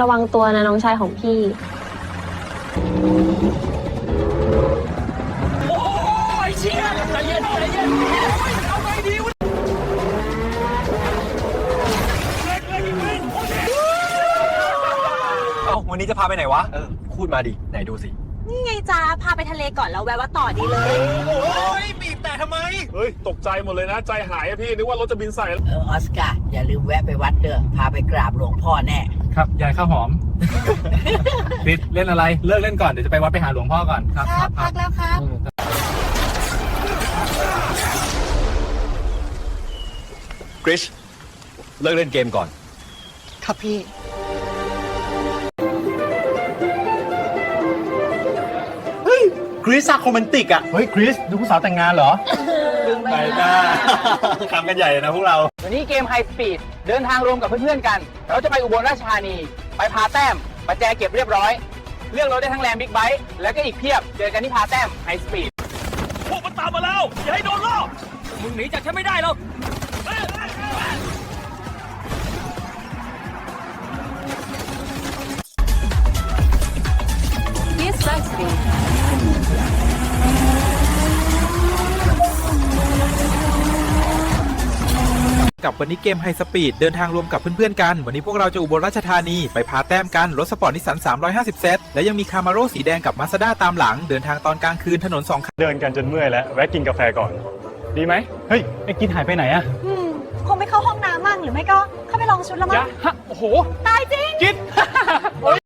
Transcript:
ระวังตัวนะน้องชายของพี่เอ้าวันนี้จะพาไปไหนวะ เออ พูดมาดิ ไหนดูสิ นี่ไงจ้าพาไปทะเลก่อนแล้วแวะว่าต่อดีเลย โอ้ยบีบแต่ทำไม เฮ้ย ตกใจหมดเลยนะ ใจหายอะพี่ นึกว่ารถจะบินใส่ เออออสการ์อย่าลืมแวะไปวัดเด้อพาไปกราบหลวงพ่อแน่ ครับยายข้าวหอมปิดเล่นอะไร เลิกเล่นก่อน เดี๋ยวจะไปวัดไปหาหลวงพ่อก่อนครับครับพักแล้วครับกริชเลิกเล่นเกมก่อน ครับพี่กริชซาโครแมนติกอะ เฮ้ยคริสดูผู้สาวแต่งงานเหรอ ไปจ้าทำกันใหญ่เลยนะพวกเรา วันนี้เกมไฮสปีดเดินทางรวมกับเพื่อนๆกัน เราจะไปอุบลราชธานี ไปพาแต้มประแจเก็บเรียบร้อย เลือกรถได้ทั้งแรมบิ๊กไบค์แล้วก็อีกเพียบ เจอกันที่พาแต้มไฮสปีดพวกมันตามมาแล้ว อย่าให้โดนล่อมึงหนีจากฉันไม่ได้หรอก กับวันนี้เกมไฮสปีดเดินทางรวมกับเพื่อนๆกัน วันนี้พวกเราจะอุบลราชธานี ไปพาแต้มกัน รถสปอร์ตนิสสัน 350 เซต และยังมีคามาโร่สีแดงกับมาสด้าตามหลัง เดินทางตอนกลางคืนถนนสองข้างเดินกันจนเมื่อยแล้ว แวะกินกาแฟก่อน ดีไหม เฮ้ย ไอ้กินหายไปไหนอะอืมคงไม่เข้าห้องน้ำมั่งหรือไม่ก็เข้าไปลองชุดละมั้ยะงฮะโอ้โห ตายจริง กิน โอ้ย